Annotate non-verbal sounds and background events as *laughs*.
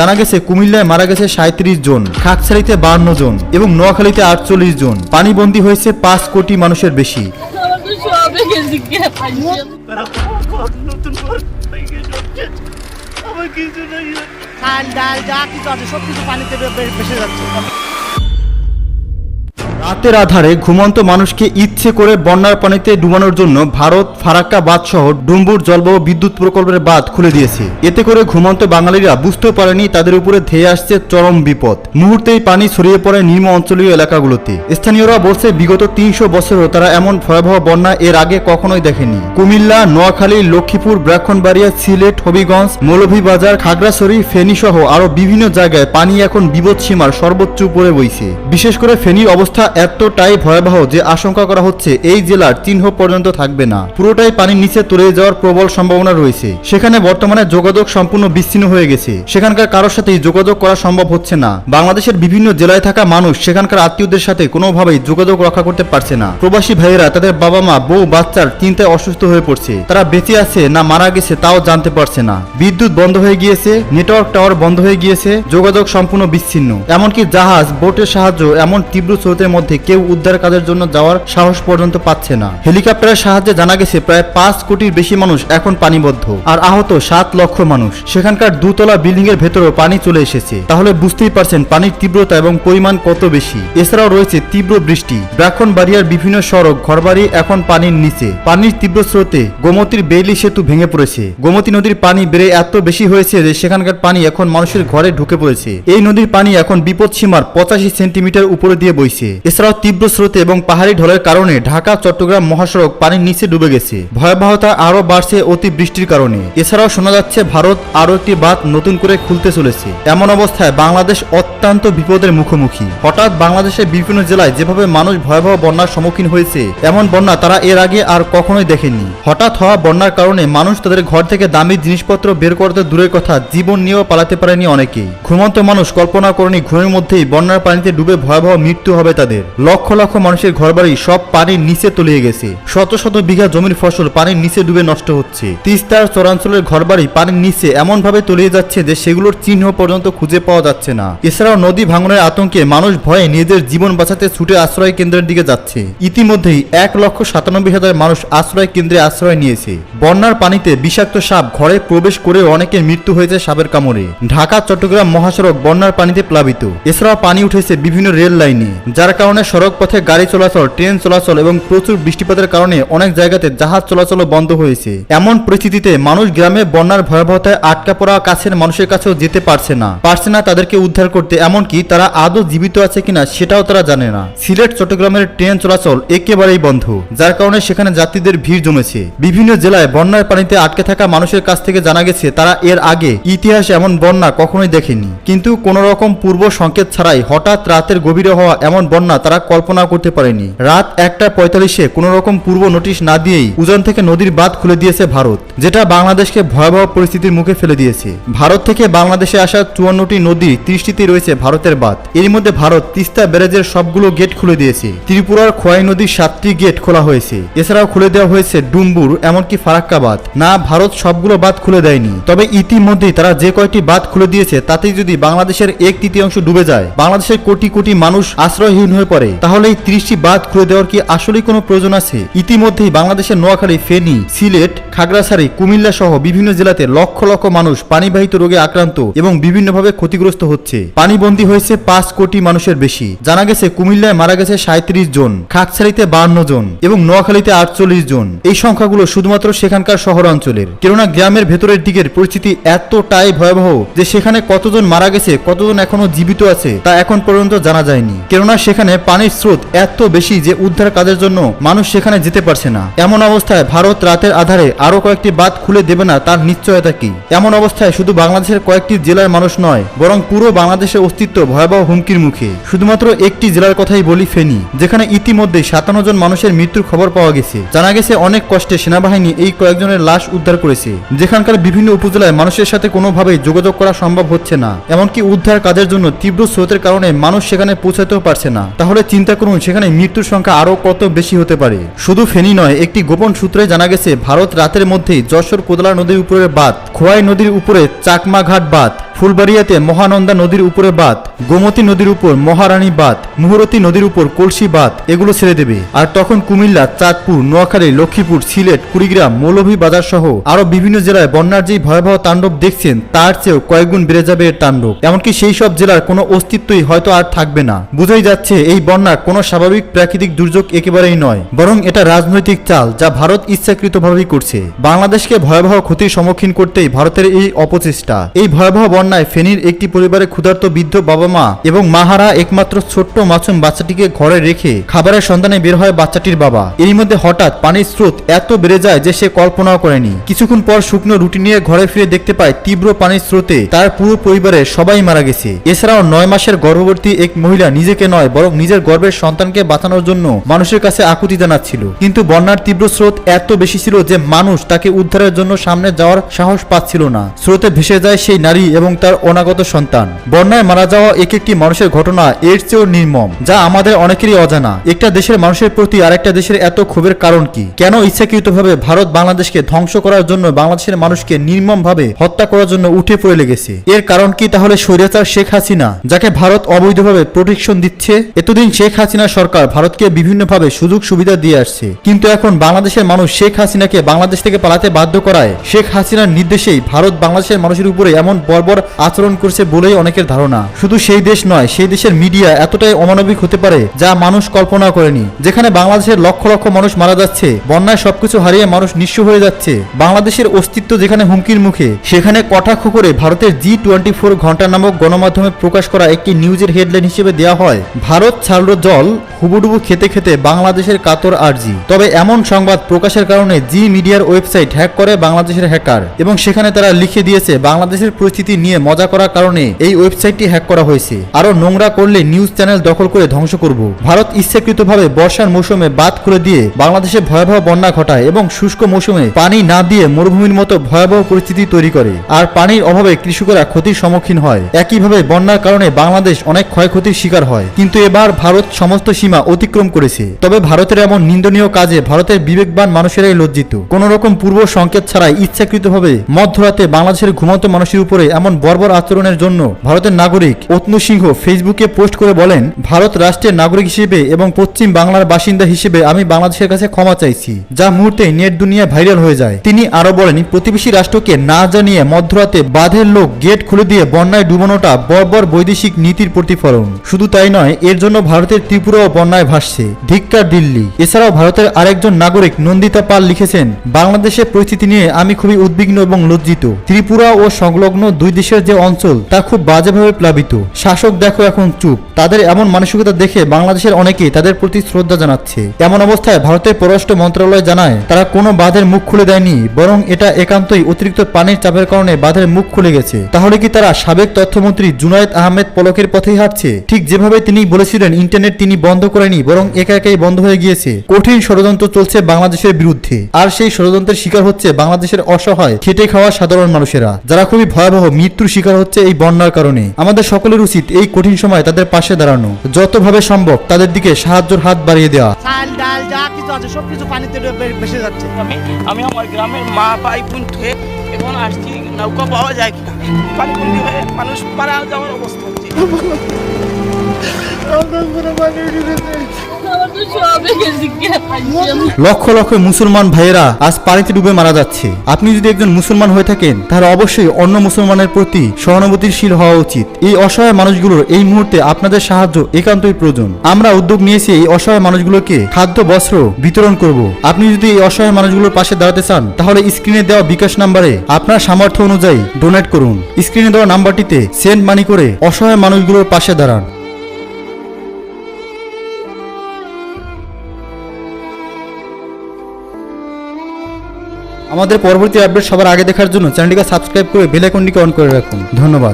জানা গেছে, কুমিল্লায় মারা গেছে সাঁত্রিশ জন, খাকছাড়িতে বান্ন জন এবং নোয়াখালীতে আটচল্লিশ জন। পানিবন্দী হয়েছে পাঁচ কোটি মানুষের বেশি। ডাল, যা কিছু আছে, সব কিছু পানিতে বে- বে- ভেসে যাচ্ছে। রাতের আধারে ঘুমন্ত মানুষকে ইচ্ছে করে বন্যার পানিতে ডুবানোর জন্য ভারত ফারাক্কা বাঁধ সহ ডুম্বুর জলবায়ু বিদ্যুৎ প্রকল্পের বাঁধ খুলে দিয়েছে। এতে করে ঘুমন্ত বাঙালিরা বুঝতেও পারেনি তাদের উপরে ধেয়ে আসছে চরম বিপদ। মুহূর্তেই পানি ছড়িয়ে পড়ে নিম্ন অঞ্চলীয় এলাকাগুলোতে। স্থানীয়রা বলছে, বিগত তিনশো বছরও তারা এমন ভয়াবহ বন্যা এর আগে কখনোই দেখেনি। কুমিল্লা, নোয়াখালী, লক্ষ্মীপুর, ব্রাহ্মণবাড়িয়া, সিলেট, হবিগঞ্জ, মৌলভীবাজার, খাগড়াছড়ি ফেনী সহ আরও বিভিন্ন জায়গায় পানি এখন বিপদ সীমার সর্বোচ্চ উপরে বইছে। বিশেষ করে ফেনীর অবস্থা এতটাই ভয়াবহ যে আশঙ্কা করা হচ্ছে এই জেলার চিহ্ন পর্যন্ত থাকবে না। পুরোটাই পানির নিচে তলিয়ে যাওয়ার প্রবল সম্ভাবনা রয়েছে। সেখানে বর্তমানে যোগাযোগ সম্পূর্ণ বিচ্ছিন্ন হয়ে গেছে। সেখানকার কারোর সাথেই যোগাযোগ করা সম্ভব হচ্ছে না। বাংলাদেশের বিভিন্ন জেলায় থাকা মানুষ সেখানকার আত্মীয়দের সাথে কোনোভাবেই যোগাযোগ রক্ষা করতে পারছে না। প্রবাসী ভাইয়েরা, তাদের বাবা মা বউ, বাচ্চার চিন্তায় অসুস্থ হয়ে পড়ছে। তারা বেঁচে আছে না মারা গেছে তাও জানতে পারছে না। বিদ্যুৎ বন্ধ হয়ে গিয়েছে, নেটওয়ার্ক টাওয়ার বন্ধ হয়ে গিয়েছে, যোগাযোগ সম্পূর্ণ বিচ্ছিন্ন। এমনকি জাহাজ, বোটের সাহায্য এমন তীব্র স্রোতের মধ্যে কেউ উদ্ধার কাজের জন্য যাওয়ার সাহস পর্যন্ত পাচ্ছে না। হেলিকপ্টারের সাহায্যে জানা গেছে, প্রায় পাঁচ কোটির বেশি মানুষ এখন পানিবদ্ধ। আর আহত সাত লক্ষ মানুষ। সেখানকার দুতলা বিল্ডিং এর ভেতরেও পানি চলে এসেছে। তাহলে বুঝতেই পারছেন, পানির তীব্রতা এবং পরিমাণ কত বেশি। এছাড়াও রয়েছে তীব্র বৃষ্টি। ব্রাহ্মণবাড়িয়ার বিভিন্ন সড়ক ঘরবাড়ি এখন পানির নিচে। পানির তীব্র স্রোতে গোমতীর বেইলি সেতু ভেঙে পড়েছে। গোমতী নদীর পানি বেড়ে এত বেশি হয়েছে যে সেখানকার পানি এখন মানুষের ঘরে ঢুকে পড়েছে। এই নদীর পানি এখন বিপদ সীমার পঁচাশি সেন্টিমিটার উপরে দিয়ে বইছে। এছাড়াও তীব্র স্রোতে এবং পাহাড়ি ঢলের কারণে ঢাকা, চট্টগ্রাম মহাসড়ক পানির নিচে ডুবে গেছে। ভয়াবহতা আরও বাড়ছে অতি বৃষ্টির কারণে। এছাড়াও শোনা যাচ্ছে ভারত আরও একটি বাঁধ নতুন করে খুলতে চলেছে। এমন অবস্থায় বাংলাদেশ অত্যন্ত বিপদের মুখোমুখি। হঠাৎ বাংলাদেশের বিভিন্ন জেলায় যেভাবে মানুষ ভয়াবহ বন্যার সম্মুখীন হয়েছে, এমন বন্যা তারা এর আগে আর কখনোই দেখেনি হঠাৎ হওয়া বন্যার কারণে মানুষ তাদের ঘর থেকে দামি জিনিসপত্র বের করতে দূরের কথা জীবন নিয়েও পালাতে পারেনি অনেকেই। ঘুমন্ত মানুষ কল্পনা করেনি ঘুমের মধ্যেই বন্যার পানিতে ডুবে ভয়াবহ মৃত্যু হবে তাদের। লক্ষ লক্ষ মানুষের ঘরবাড়ি সব পানির নিচে তলিয়ে গেছে। শত শত বিঘা জমির ফসল পানির নিচে ডুবে নষ্ট হচ্ছে। তিস্তার চরাঞ্চলের ঘরবাড়ি পানির নিচে এমন ভাবে তলিয়ে যাচ্ছে যে সেগুলোর চিহ্ন পর্যন্ত খুঁজে পাওয়া যাচ্ছে না। এছাড়াও নদী ভাঙনের আতঙ্কে মানুষ ভয়ে নিজেদের জীবন বাঁচাতে ছুটে আশ্রয় কেন্দ্রের দিকে যাচ্ছে। ইতিমধ্যেই এক লক্ষ সাতানব্বই হাজার মানুষ আশ্রয় কেন্দ্রে আশ্রয় নিয়েছে। বন্যার পানিতে বিষাক্ত সাপ ঘরে প্রবেশ করে অনেকের মৃত্যু হয়েছে সাপের কামড়ে। ঢাকা, চট্টগ্রাম মহাসড়ক বন্যার পানিতে প্লাবিত। এছাড়াও পানি উঠেছে বিভিন্ন রেল লাইনে, যার কারণে সড়ক পথে গাড়ি চলাচল, ট্রেন চলাচল এবং প্রচুর বৃষ্টিপাতের কারণে অনেক জায়গাতে জাহাজ চলাচল বন্ধ হয়েছে। এমন পরিস্থিতিতে মানুষ গ্রামে বন্যার ভয়াবহতায় আটকা পড়া কাছের মানুষের কাছেও যেতে পারছে না। পারছে না তাদেরকে উদ্ধার করতে, এমনকি তারা আদৌ জীবিত আছে কিনা সেটাও তারা জানে না। সিলেট, চট্টগ্রামের ট্রেন চলাচল একেবারেই বন্ধ, যার কারণে সেখানে যাত্রীদের ভিড় জমেছে। বিভিন্ন জেলায় বন্যার পানিতে আটকে থাকা মানুষের কাছ থেকে জানা গেছে, তারা এর আগে ইতিহাসে এমন বন্যা কখনোই দেখেনি। কিন্তু কোন রকম পূর্ব সংকেত ছাড়াই হঠাৎ রাতের গভীরে হওয়া এমন বন্যা তারা কল্পনা করতে পারেনি। রাত একটা পঁয়তাল্লিশে কোন রকম পূর্ব নোটিশ না দিয়েই উজান থেকে নদীর বাঁধ খুলে দিয়েছে ভারত, যেটা বাংলাদেশকে ভয়াবহ পরিস্থিতির মুখে ফেলে দিয়েছে। ভারত থেকে বাংলাদেশে আসা চুয়ান্নটি নদী ত্রিশটিতে রয়েছে ভারতের বাঁধ। এর মধ্যে ভারত তিস্তা ব্যারেজের সবগুলো গেট খুলে দিয়েছে। ত্রিপুরার খোয়াই নদীর সাতটি গেট খোলা হয়েছে। এছাড়াও খুলে দেওয়া হয়েছে ডুম্বুর, এমনকি ফারাক্কা বাঁধ। না, ভারত সবগুলো বাঁধ খুলে দেয়নি। তবে ইতিমধ্যেই তারা যে কয়টি বাঁধ খুলে দিয়েছে, তাতেই যদি বাংলাদেশের এক তৃতীয়াংশ ডুবে যায়, বাংলাদেশের কোটি কোটি মানুষ আশ্রয়হীন হয়ে পড়ে। তাহলে এই ত্রিশটি বাঁধ খুলে দেওয়ার কি আসলেই কোনো প্রয়োজন আছে? ইতিমধ্যেই বাংলাদেশের নোয়াখালী, ফেনী, সিলেট, খাগড়াছড়ি, কুমিল্লা সহ বিভিন্ন জেলাতে লক্ষ লক্ষ মানুষ পানিবাহিত রোগে আক্রান্ত এবং বিভিন্নভাবে ক্ষতিগ্রস্ত হচ্ছে। পানিবন্দী হয়েছে পাঁচ কোটি মানুষের বেশি। জানা গেছে, কুমিল্লায় মারা গেছে সাঁত্রিশ জন খাকছাড়িতে বাহান্ন জন এবং নোয়াখালীতে আটচল্লিশ জন। এই সংখ্যাগুলো শুধুমাত্র সেখানকার শহরাঞ্চলের। কেননা গ্রামের ভেতরের দিকের পরিস্থিতি এতটাই ভয়াবহ যে সেখানে কতজন মারা গেছে, কতজন এখনও জীবিত আছে তা এখন পর্যন্ত জানা যায়নি। কেননা সেখানে পানির স্রোত এত বেশি যে উদ্ধার কাজের জন্য মানুষ সেখানে যেতে পারছে না। এমন অবস্থায় ভারত রাতের আধারে আরও কয়েকটি বাঁধ খুলে দেবে না, তার নিশ্চয়তা কি? এমন অবস্থায় শুধু বাংলাদেশের কয়েকটি জেলার মানুষ নয়, বরং পুরো বাংলাদেশের অস্তিত্ব ভয়াবহ হুমকির মুখে। শুধুমাত্র একটি জেলার কথাই বলি ফেনী, যেখানে ইতিমধ্যে সাতান্ন জন মানুষের মৃত্যুর খবর পাওয়া গেছে। জানা গেছে অনেক কষ্টে সেনাবাহিনী এই কয়েকজনের লাশ উদ্ধার করেছে। যেখানকার বিভিন্ন উপজেলায় মানুষের সাথে কোনোভাবেই যোগাযোগ করা সম্ভব হচ্ছে না, এমনকি উদ্ধার কাজের জন্য তীব্র স্রোতের কারণে মানুষ সেখানে পৌঁছাতেও পারছে না। তাহলে চিন্তা করুন, সেখানে মৃত্যুর সংখ্যা আরও কত বেশি হতে পারে। শুধু ফেনী নয়, একটি গোপন সূত্রে জানা গেছে, ভারত রাতের মধ্যেই যশোর কোদলা নদীর উপরে বাঁধ, খোয়াই নদীর উপরে চাকমা ঘাট বাঁধ ফুলবাড়িয়াতে মহানন্দা নদীর উপরে বাঁধ, গোমতী নদীর উপর মহারানী বাঁধ, মুহুরতী নদীর উপর কলসি বাঁধ, এগুলো ছেড়ে দেবে। আর তখন কুমিল্লা, চাঁদপুর, নোয়াখালী, লক্ষ্মীপুর, সিলেট, কুড়িগ্রাম মৌলভীবাজার সহ আরও বিভিন্ন জেলায় বন্যার যে ভয়াবহ তাণ্ডব দেখছেন, তার চেয়েও কয়েকগুণ বেড়ে যাবে এর তাণ্ডব। এমনকি সেই সব জেলার কোনো অস্তিত্বই হয়তো আর থাকবে না। বুঝাই যাচ্ছে, এই বন্যা কোনো স্বাভাবিক প্রাকৃতিক দুর্যোগ একেবারেই নয়, বরং এটা রাজনৈতিক চাল যা ভারত ইচ্ছাকৃতভাবেই করছে। বাংলাদেশকে ভয়াবহ ক্ষতির সম্মুখীন করতেই ভারতের এই অপচেষ্টা। এই ভয়াবহ বন্যায় ফেনীর একটি পরিবারে ক্ষুধার্ত বৃদ্ধ বাবা মা এবং মাহারা একমাত্র ছোট্ট মাসুম বাচ্চাটিকে ঘরে রেখে খাবারের সন্ধানে বের হয় বাচ্চাটির বাবা। এরই মধ্যে হঠাৎ পানির স্রোত এত বেড়ে যায় যে সে কল্পনাও করেনি। কিছুক্ষণ পর শুকনো রুটি নিয়ে ঘরে ফিরে দেখতে পায় তীব্র পানির স্রোতে তার পুরো পরিবারের সবাই মারা গেছে। এছাড়াও নয় মাসের গর্ভবতী এক মহিলা নিজেকে নয়, বরং নিজের গর্ভের সন্তানকে বাঁচানোর জন্য মানুষের কাছে আকুতি জানাচ্ছিল। কিন্তু বন্যার তীব্র স্রোত এত বেশি ছিল যে মানুষ তাকে উদ্ধারের জন্য সামনে যাওয়ার সাহস পাচ্ছিল না। স্রোতে ভেসে যায় সেই নারী এবং তার অনাগত সন্তান। বন্যায় মারা যাওয়া এক একটি মানুষের ঘটনা এর চেয়েও নির্মম, যা আমাদের অনেকেরই অজানা। একটা দেশের মানুষের প্রতি আরেকটা দেশের এত ক্ষোভের কারণ কি? কেন ইচ্ছাকৃতভাবে ভারত বাংলাদেশকে ধ্বংস করার জন্য বাংলাদেশের মানুষকে নির্মমভাবে হত্যা করার জন্য উঠে পড়ে লেগেছে? এর কারণ কি তাহলে স্বৈরাচার শেখ হাসিনা, যাকে ভারত অবৈধভাবে প্রোটেকশন দিচ্ছে? এতদিন শেখ হাসিনা সরকার ভারতকে বিভিন্নভাবে সুযোগ সুবিধা দিয়ে আসছে। কিন্তু এখন বাংলাদেশের মানুষ শেখ হাসিনাকে বাংলাদেশ থেকে পালাতে বাধ্য করায়। শেখ হাসিনার নির্দেশেই ভারত বাংলাদেশের মানুষের উপরে এমন বর্বর আচরণ করছে বলেই অনেকের ধারণা। শুধু সেই দেশ নয়, সেই দেশের মিডিয়া এতটাই অমানবিক হতে পারে যা মানুষ কল্পনা করেনি। যেখানে বাংলাদেশের লক্ষ লক্ষ মানুষ মারা যাচ্ছে, বন্যায় সবকিছু হারিয়ে মানুষ নিঃস্ব হয়ে যাচ্ছে। বাংলাদেশের অস্তিত্ব যেখানে হুমকির মুখে, সেখানে কটাক্ষ করে ভারতের জি টোয়েন্টি ফোর ঘণ্টা নামক গণমাধ্যমে প্রকাশ করা একটি নিউজের হেডলাইন হিসেবে দেওয়া হয়, ভারত ছাড়ল জল, হুবুডুবু খেতে খেতে বাংলাদেশের কাতর আর্জি। তবে এমন সংবাদ প্রকাশের কারণে জি মিডিয়ার ওয়েবসাইট হ্যাক করে বাংলাদেশের হ্যাকার এবং সেখানে তারা লিখে দিয়েছে, বাংলাদেশের পরিস্থিতি নিয়ে মজা করার কারণে এই ওয়েবসাইটটি হ্যাক করা হয়েছে। আরও নোংরা করলে নিউজ চ্যানেল দখল করে ধ্বংস করব। ভারত ইচ্ছাকৃতভাবে বর্ষার মৌসুমে বাদ খুলে দিয়ে বাংলাদেশে ভয়াবহ বন্যা ঘটায় এবং শুষ্ক মৌসুমে পানি না দিয়ে মরুভূমির মতো ভয়াবহ পরিস্থিতি তৈরি করে। আর পানির অভাবে কৃষকেরা ক্ষতির সম্মুখীন হয়। একইভাবে বন্যার কারণে বাংলাদেশ অনেক ক্ষয়ক্ষতির শিকার হয়। কিন্তু এবার ভারত সমস্ত সীমা অতিক্রম করেছে। তবে ভারতের এমন নিন্দনীয় কাজে ভারতের বিবেকবান মানুষেরাই লজ্জিত। কোন রকম পূর্ব সংকেত ছাড়াই ইচ্ছাকৃতভাবে মধ্যরাতে বাংলাদেশের ঘুমন্ত মানুষের উপরে এমন বর্বর আচরণের জন্য ভারতের নাগরিক অত্নু সিংহ ফেসবুকে পোস্ট করে বলেন, ভারত রাষ্ট্রের নাগরিক হিসেবে এবং পশ্চিম বাংলার বাসিন্দা হিসেবে আমি বাংলাদেশের কাছে ক্ষমা চাইছি, যা মুহূর্তে নেট দুনিয়া ভাইরাল হয়ে যায়। তিনি আরও বলেন, প্রতিবেশী রাষ্ট্রকে না জানিয়ে মধ্যরাতে বাঁধের লোক গেট খুলে দিয়ে বন্যায় ডুবানোটা বর্বর বৈদেশিক নীতির প্রতিফলন। শুধু তাই নয়, এর জন্য ভারতের ত্রিপুরাও বন্যায় ভাসছে। ধিক্কার দিল্লি। এছাড়াও ভারতের আরেকজন নাগরিক নন্দিতা পাল লিখেছেন, বাংলাদেশের পরিস্থিতি নিয়ে আমি খুবই উদ্বিগ্ন এবং লজ্জিত। ত্রিপুরা ও সংলগ্ন দুই দেশের যে অঞ্চল, তা খুব বাজেভাবে প্লাবিত। শাসক দেখো এখন চুপ। তাদের এমন মানসিকতা দেখে বাংলাদেশের অনেকেই তাদের প্রতি শ্রদ্ধা জানাচ্ছে। এমন অবস্থায় ভারতের পররাষ্ট্র মন্ত্রণালয় জানায়, তারা কোনো বাঁধের মুখ খুলে দেয়নি, বরং এটা একান্তই অতিরিক্ত পানির চাপের কারণে বাঁধের মুখ খুলে গেছে। তাহলে কি তারা সাবেক তথ্যমন্ত্রী জুনায়েদ আহমেদ পলকের পথেই হাঁটছে? ঠিক যেভাবে তিনি বলেছিলেন, ইন্টারনেট তিনি বন্ধ করেনি, বরং একা একাই বন্ধ হয়ে গিয়েছে। কঠিন ষড়যন্ত্র চলছে বাংলাদেশের বিরুদ্ধে। আর সেই ষড়যন্ত্রের শিকার হচ্ছে বাংলাদেশের অসহায়, খেটে খাওয়া সাধারণ মানুষেরা, যারা খুবই ভয়াবহ মৃত্যুর শিকার হচ্ছে এই বন্যার কারণে। আমাদের সকলের উচিত এই কঠিন সময় তাদের পাশে দাঁড়ানো। যতভাবে সম্ভব তাদের দিকে সাহায্যের হাত বাড়িয়ে দেওয়া। চাল ডাল যা কিছু আছে সবকিছু পানিতে ভেসে যাচ্ছে। আমি আমি আমার গ্রামের মা ভাই বোন থুয়ে এখন আসছি নৌকা পাওয়া যায় কিনা? পানিবন্দি মানুষ পারা যাওয়ার অবস্থা হচ্ছে। *laughs* লক্ষ লক্ষ মুসলমান ভাইয়েরা আজ পানিতে ডুবে মারা যাচ্ছে। আপনি যদি একজন মুসলমান হয়ে থাকেন, তাহলে অবশ্যই অন্য মুসলমানের প্রতি সহানুভূতিশীল হওয়া উচিত। এই অসহায় মানুষগুলোর এই মুহূর্তে আপনাদের সাহায্য একান্তই প্রয়োজন। আমরা উদ্যোগ নিয়েছি এই অসহায় মানুষগুলোকে খাদ্য, বস্ত্র বিতরণ করব। আপনি যদি এই অসহায় মানুষগুলোর পাশে দাঁড়াতে চান, তাহলে স্ক্রিনে দেওয়া বিকাশ নাম্বারে আপনার সামর্থ্য অনুযায়ী ডোনেট করুন। স্ক্রিনে দেওয়া নাম্বারটিতে সেন্ড মানি করে অসহায় মানুষগুলোর পাশে দাঁড়ান। আমাদের পরবর্তী আপডেট সবার আগে দেখার জন্য চ্যানেলটিকে সাবস্ক্রাইব করে বেল আইকনটিকে অন করে রাখুন। ধন্যবাদ।